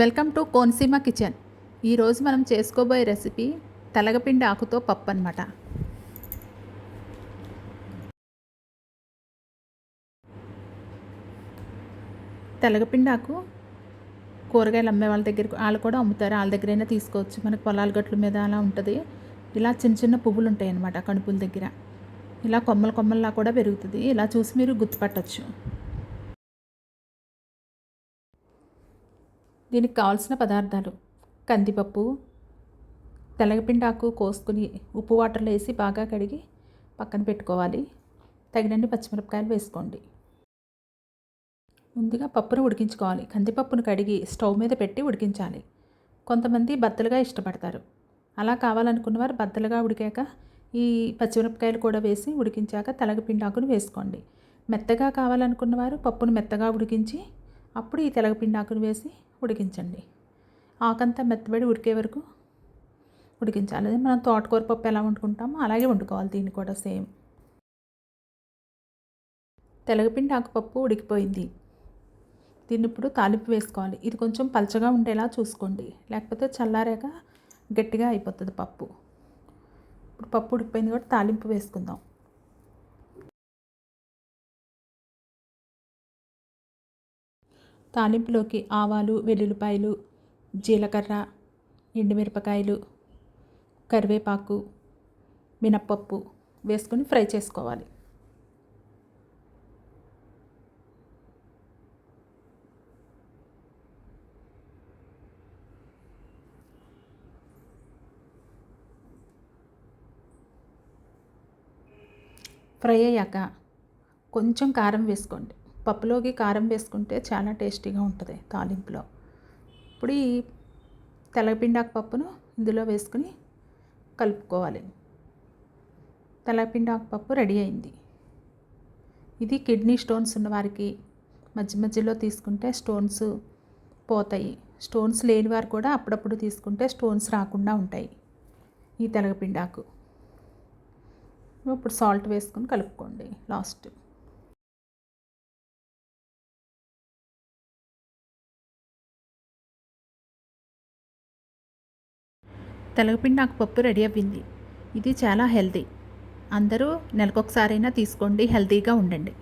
Welcome to కోన్సీమ kitchen. ఈరోజు మనం చేసుకోబోయే రెసిపీ తెలగపిండి ఆకుతో పప్పు అనమాట తెలగపిండి ఆకు కూరగాయలు అమ్మే వాళ్ళ దగ్గర వాళ్ళు కూడా అమ్ముతారు. వాళ్ళ దగ్గరైనా తీసుకోవచ్చు. మనకు పొలాల గట్ల మీద అలా ఉంటుంది. ఇలా చిన్న చిన్న పువ్వులు ఉంటాయి అన్నమాట కణుపుల దగ్గర. ఇలా కొమ్మల కొమ్మల్లా కూడా పెరుగుతుంది. ఇలా చూసి మీరు గుర్తుపట్టచ్చు. దీనికి కావాల్సిన పదార్థాలు కందిపప్పు తెల్లగపిండాకు కోసుకుని ఉప్పు వాటర్లో వేసి బాగా కడిగి పక్కన పెట్టుకోవాలి. తగినన్ని పచ్చిమిరపకాయలు వేసుకోండి. ముందుగా పప్పును ఉడికించుకోవాలి. కందిపప్పును కడిగి స్టవ్ మీద పెట్టి ఉడికించాలి. కొంతమంది బద్దలుగా ఇష్టపడతారు. అలా కావాలనుకున్న వారు బద్దలుగా ఉడికాక ఈ పచ్చిమిరపకాయలు కూడా వేసి ఉడికించాక తెలగపిండాకును వేసుకోండి. మెత్తగా కావాలనుకున్న వారు పప్పును మెత్తగా ఉడికించి అప్పుడు ఈ తెలగపిండి ఆకును వేసి ఉడికించండి. ఆకంతా మెత్తబడి ఉడికే వరకు ఉడికించాలి. అదే మనం తోటకూర పప్పు ఎలా వండుకుంటామో అలాగే వండుకోవాలి దీన్ని కూడా సేమ్. తెలగపిండి ఆకుపప్పు ఉడికిపోయింది. దీన్ని ఇప్పుడు తాలింపు వేసుకోవాలి. ఇది కొంచెం పలచగా ఉండేలా చూసుకోండి. లేకపోతే చల్లారాక గట్టిగా అయిపోతుంది పప్పు. ఇప్పుడు పప్పు ఉడికిపోయింది కాబట్టి తాలింపు వేసుకుందాం. తాలింపులోకి ఆవాలు వెల్లుల్లిపాయలు జీలకర్ర ఎండుమిరపకాయలు కరివేపాకు మినప్పప్పు వేసుకొని ఫ్రై చేసుకోవాలి. ఫ్రై అయ్యాక కొంచెం కారం వేసుకోండి. పప్పులోకి కారం వేసుకుంటే చాలా టేస్టీగా ఉంటుంది తాలింపులో. ఇప్పుడు ఈ తెల్లపిండాకు పప్పును ఇందులో వేసుకుని కలుపుకోవాలి. తెల్లపిండాకు పప్పు రెడీ అయింది. ఇది కిడ్నీ స్టోన్స్ ఉన్నవారికి మధ్య మధ్యలో తీసుకుంటే స్టోన్స్ పోతాయి. స్టోన్స్ లేని వారు కూడా అప్పుడప్పుడు తీసుకుంటే స్టోన్స్ రాకుండా ఉంటాయి ఈ తెలగపిండాకు ఇప్పుడు సాల్ట్ వేసుకొని కలుపుకోండి లాస్ట్. తెలగపిండి నాకు పప్పు రెడీ అవ్వింది. ఇది చాలా హెల్తీ. అందరూ నెలకొకసారైనా తీసుకోండి హెల్తీగా ఉండండి.